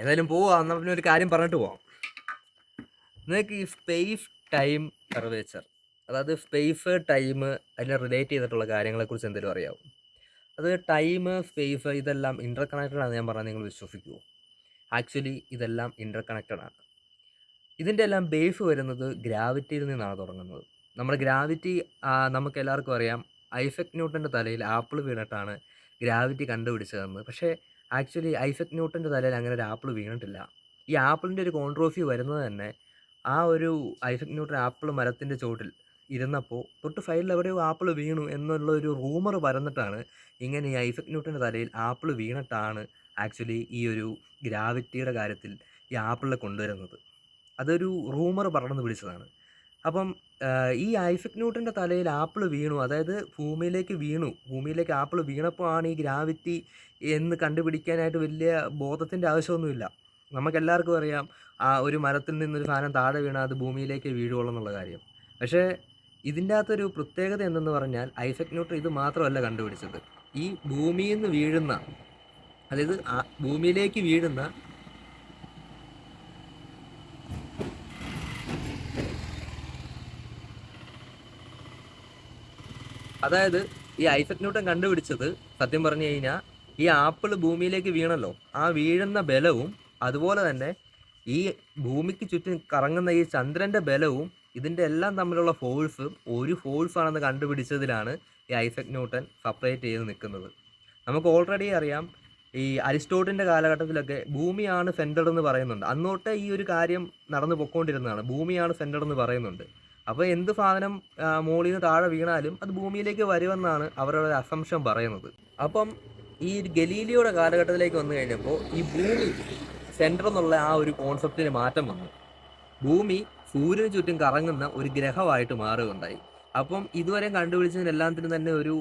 ഏതായാലും പോവാ. എന്നാൽ പിന്നെ ഒരു കാര്യം പറഞ്ഞിട്ട് പോവാം. നിങ്ങൾക്ക് ഈ സ്പേസ് ടൈം കർവേച്ചർ അതായത് സ്പേസ് ടൈം അതിനെ റിലേറ്റ് ചെയ്തിട്ടുള്ള കാര്യങ്ങളെക്കുറിച്ച് എന്തെങ്കിലും അറിയാവും? അത് ടൈം സ്പേസ് ഇതെല്ലാം ഇന്റർ കണക്റ്റഡ് ആണ് ഞാൻ പറഞ്ഞാൽ നിങ്ങൾ വിശ്വസിക്കുമോ ആക്ച്വലി ഇതെല്ലാം ഇന്റർ കണക്റ്റഡ് ആണ്. ഇതിന്റെ എല്ലാം ബേസ് വരുന്നത് ഗ്രാവിറ്റിയിൽ നിന്നാണ് തുടങ്ങുന്നത്. നമ്മുടെ ഗ്രാവിറ്റി നമുക്ക് എല്ലാവർക്കും അറിയാം. ഐസക് ന്യൂട്ടന്റെ തലയിൽ ആപ്പിൾ വീണിട്ടാണ് ഗ്രാവിറ്റി കണ്ടുപിടിച്ചതെന്ന്. പക്ഷേ ആക്ച്വലി ഐസക് ന്യൂട്ടന്റെ തലയിൽ അങ്ങനെ ഒരു ആപ്പിൾ വീണിട്ടില്ല. ഈ ആപ്പിളിന്റെ ഒരു കോൺട്രോഫി വരുന്നത് തന്നെ ആ ഒരു ഐസക് ന്യൂട്ടൻ ആപ്പിൾ മരത്തിന്റെ ചോട്ടിൽ ഇരുന്നപ്പോൾ തൊട്ട് സൈഡിൽ എവിടെയോ ആപ്പിൾ വീണു എന്നുള്ള ഒരു റൂമർ പരന്നിട്ടാണ് ഇങ്ങനെ ഈ ഐസക് ന്യൂട്ടന്റെ തലയിൽ ആപ്പിൾ വീണിട്ടാണ് ആക്ച്വലി ഈ ഒരു ഗ്രാവിറ്റിയുടെ കാര്യത്തിൽ ഈ ആപ്പിളിനെ കൊണ്ടുവരുന്നത്. അതൊരു റൂമർ പറഞ്ഞു പിടിച്ചതാണ്. അപ്പം ഈ ഐസക് ന്യൂട്ടന്റെ തലയിൽ ആപ്പിൾ വീണു. അതായത് ഭൂമിയിലേക്ക് വീണു. ഭൂമിയിലേക്ക് ആപ്പിൾ വീണപ്പോൾ ആണ് ഈ ഗ്രാവിറ്റി എന്ന് കണ്ടുപിടിക്കാനായിട്ട് വലിയ ബോധത്തിന്റെ ആവശ്യമൊന്നുമില്ല. നമുക്കെല്ലാവർക്കും അറിയാം ആ ഒരു മരത്തിൽ നിന്നൊരു സാധനം താഴെ വീണാൽ അത് ഭൂമിയിലേക്ക് വീഴുള്ളൂ എന്നുള്ള കാര്യം. പക്ഷേ ഇതിന്റെ അകത്തൊരു പ്രത്യേകത എന്തെന്ന് പറഞ്ഞാൽ ഐസക് ന്യൂട്ടൺ ഇത് മാത്രമല്ല കണ്ടുപിടിച്ചത്. ഈ ഭൂമിയിൽ നിന്ന് വീഴുന്ന അതായത് ഭൂമിയിലേക്ക് വീഴുന്ന അതായത് ഈ ഐസക് ന്യൂട്ടൻ കണ്ടുപിടിച്ചത് സത്യം പറഞ്ഞു കഴിഞ്ഞാൽ ഈ ആപ്പിൾ ഭൂമിയിലേക്ക് വീണല്ലോ. ആ വീഴുന്ന ബലവും അതുപോലെ തന്നെ ഈ ഭൂമിക്ക് ചുറ്റും കറങ്ങുന്ന ഈ ചന്ദ്രന്റെ ബലവും ഇതിന്റെ എല്ലാം തമ്മിലുള്ള ഫോഴ്സ് ഒരു ഫോഴ്സ് ആണെന്ന് കണ്ടുപിടിച്ചതിലാണ് ഈ ഐസക് ന്യൂട്ടൻ സെപ്പറേറ്റ് ചെയ്ത് നിൽക്കുന്നത്. നമുക്ക് ഓൾറെഡി അറിയാം ഈ അരിസ്റ്റോട്ടിന്റെ കാലഘട്ടത്തിലൊക്കെ ഭൂമിയാണ് സെന്റർ എന്ന് പറയുന്നുണ്ട്. അന്നോട്ടേ ഈ ഒരു കാര്യം നടന്നു പൊക്കോണ്ടിരുന്നതാണ്. ഭൂമിയാണ് സെന്റർ എന്ന് പറയുന്നുണ്ട്. അപ്പോൾ എന്ത് സാധനം മുകളിൽ നിന്ന് താഴെ വീണാലും അത് ഭൂമിയിലേക്ക് വരുമെന്നാണ് അവരുടെ അസംശം പറയുന്നത്. അപ്പം ഈ ഗലീലിയുടെ കാലഘട്ടത്തിലേക്ക് വന്നു കഴിഞ്ഞപ്പോൾ ഈ ഭൂമി സെന്റർ എന്നുള്ള ആ ഒരു കോൺസെപ്റ്റിന് മാറ്റം വന്നു. ഭൂമി സൂര്യന് ചുറ്റും കറങ്ങുന്ന ഒരു ഗ്രഹമായിട്ട് മാറുകയുണ്ടായി. അപ്പം ഇതുവരെ കണ്ടുപിടിച്ചതിനെല്ലാത്തിനും തന്നെ ഒരു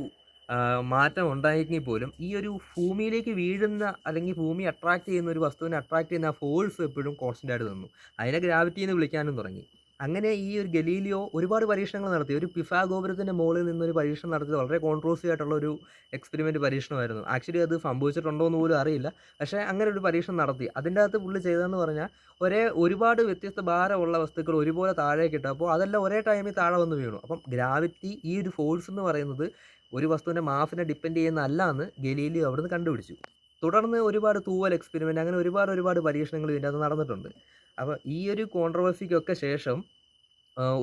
മാറ്റം ഉണ്ടായെങ്കിൽ പോലും ഈ ഒരു ഭൂമിയിലേക്ക് വീഴുന്ന അല്ലെങ്കിൽ ഭൂമി അട്രാക്ട് ചെയ്യുന്ന ഒരു വസ്തുവിനെ അട്രാക്ട് ചെയ്യുന്ന ആ ഫോഴ്സ് എപ്പോഴും കോൺസ്റ്റന്റ് ആയിട്ട് നിന്നു. അതിനെ ഗ്രാവിറ്റി എന്ന് വിളിക്കാനും തുടങ്ങി. അങ്ങനെ ഈ ഒരു ഗലീലിയോ ഒരുപാട് പരീക്ഷണങ്ങൾ നടത്തി. ഒരു പിഫാ ഗോപുരത്തിന്റെ മുകളിൽ നിന്നൊരു പരീക്ഷണം നടത്തിയത് വളരെ കോൺട്രോസി ആയിട്ടുള്ള ഒരു എക്സ്പെരിമെന്റ് പരീക്ഷണമായിരുന്നു. ആക്ച്വലി അത് സംഭവിച്ചിട്ടുണ്ടോ എന്ന് പോലും അറിയില്ല. പക്ഷേ അങ്ങനെ ഒരു പരീക്ഷണം നടത്തി. അതിന്റെ അകത്ത് പുള്ളി ചെയ്തതെന്ന് പറഞ്ഞാൽ ഒരേ ഒരുപാട് വ്യത്യസ്ത ഭാരമുള്ള വസ്തുക്കൾ ഒരുപോലെ താഴേക്ക് ഇട്ടു. അപ്പോൾ അതെല്ലാം ഒരേ ടൈമിൽ താഴെ വന്ന് വീണു. അപ്പം ഗ്രാവിറ്റി ഈ ഒരു ഫോഴ്സ് എന്ന് പറയുന്നത് ഒരു വസ്തുവിന്റെ മാസിനെ ഡിപ്പെൻഡ് ചെയ്യുന്നതല്ല എന്ന് ഗലീലിയോ അവിടുന്ന് കണ്ടുപിടിച്ചു. തുടർന്ന് ഒരുപാട് തൂവൽ എക്സ്പെരിമെന്റ് അങ്ങനെ ഒരുപാട് ഒരുപാട് പരീക്ഷണങ്ങൾ ഇതിന്റെ അത് നടന്നിട്ടുണ്ട്. അപ്പോൾ ഈ ഒരു കോൺട്രവേഴ്സിക്കൊക്കെ ശേഷം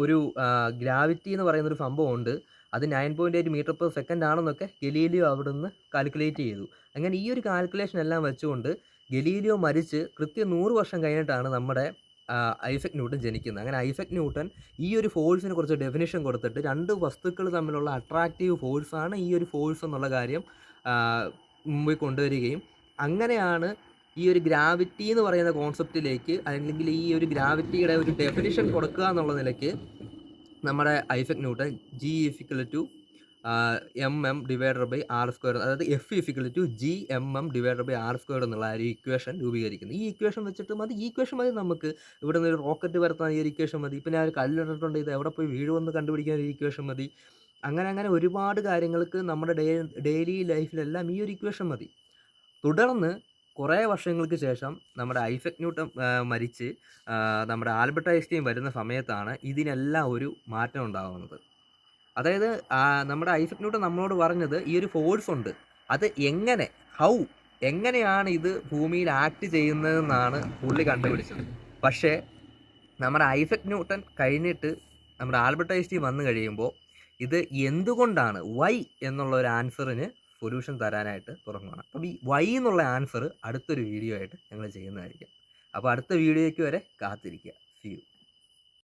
ഒരു ഗ്രാവിറ്റി എന്ന് പറയുന്ന ഒരു സംഭവമുണ്ട്. അത് nine point eight metre per second ആണെന്നൊക്കെ ഗലീലിയോ അവിടുന്ന് കാൽക്കുലേറ്റ് ചെയ്തു. അങ്ങനെ ഈ ഒരു കാൽക്കുലേഷൻ എല്ലാം വെച്ചുകൊണ്ട് ഗലീലിയോ മരിച്ച് കൃത്യം നൂറ് വർഷം കഴിഞ്ഞിട്ടാണ് നമ്മുടെ ഐസക് ന്യൂട്ടൺ ജനിക്കുന്നത്. അങ്ങനെ ഐസക് ന്യൂട്ടൺ ഈ ഒരു ഫോഴ്സിനെ കുറിച്ച് ഡെഫിനേഷൻ കൊടുത്തിട്ട് രണ്ട് വസ്തുക്കൾ തമ്മിലുള്ള അട്രാക്റ്റീവ് ഫോഴ്സാണ് ഈ ഒരു ഫോഴ്സ് എന്നുള്ള കാര്യം മുമ്പിൽ കൊണ്ടുവരികയും അങ്ങനെയാണ് ഈ ഒരു ഗ്രാവിറ്റി എന്ന് പറയുന്ന കോൺസെപ്റ്റിലേക്ക് അല്ലെങ്കിൽ ഈ ഒരു ഗ്രാവിറ്റിയുടെ ഒരു ഡെഫിനിഷൻ കൊടുക്കുക എന്നുള്ള നിലയ്ക്ക് നമ്മുടെ Isaac Newton G equal to M M divided by R square അതായത് F equal to G M M divided by R square എന്നുള്ള ഒരു ഇക്വേഷൻ രൂപീകരിക്കുന്നത് ഈ ഇക്വേഷൻ വെച്ചിട്ട് മതി. ഈ ഇക്വേഷൻ മതി നമുക്ക്. ഇവിടെ നിന്ന് ഒരു റോക്കറ്റ് വരുത്താൻ ഈ ഒരു ഇക്വേഷൻ മതി. ഇപ്പം ഞാൻ ഒരു കല്ലിട്ടിട്ടുണ്ട്. ഇത് എവിടെ പോയി വീഴുമെന്ന് കണ്ടുപിടിക്കാൻ ഒരു ഇക്വേഷൻ മതി. അങ്ങനെ അങ്ങനെ ഒരുപാട് കാര്യങ്ങൾക്ക് നമ്മുടെ ഡെയിലി ലൈഫിലെല്ലാം ഈ ഒരു ഇക്വേഷൻ മതി. തുടർന്ന് കുറേ വർഷങ്ങൾക്ക് ശേഷം നമ്മുടെ ഐസക് ന്യൂട്ടൺ മരിച്ച് നമ്മുടെ ആൽബർട്ട് ഐൻസ്റ്റീൻ വരുന്ന സമയത്താണ് ഇതിനെല്ലാം ഒരു മാറ്റം ഉണ്ടാകുന്നത് അതായത് നമ്മുടെ ഐസക് ന്യൂട്ടൺ നമ്മളോട് പറഞ്ഞത് ഈ ഒരു ഫോഴ്സ് ഉണ്ട്. അത് എങ്ങനെ ഹൗ എങ്ങനെയാണ് ഇത് ഭൂമിയിൽ ആക്ട് ചെയ്യുന്നതെന്നാണ് പുള്ളി കണ്ടുപിടിച്ചത്. പക്ഷേ നമ്മുടെ ഐസക് ന്യൂട്ടൺ കഴിഞ്ഞിട്ട് നമ്മുടെ ആൽബർട്ട് ഐൻസ്റ്റീൻ വന്നു കഴിയുമ്പോൾ ഇത് എന്തുകൊണ്ടാണ് വൈ എന്നുള്ള ഒരു ആൻസറിന് സൊല്യൂഷൻ തരാനായിട്ട് തുടങ്ങുകയാണ് അപ്പം ഈ വൈ എന്നുള്ള ആൻസർ അടുത്തൊരു വീഡിയോ ആയിട്ട് ഞങ്ങൾ ചെയ്യുന്നതായിരിക്കും. അപ്പോൾ അടുത്ത വീഡിയോയ്ക്ക് വരെ കാത്തിരിക്കുക.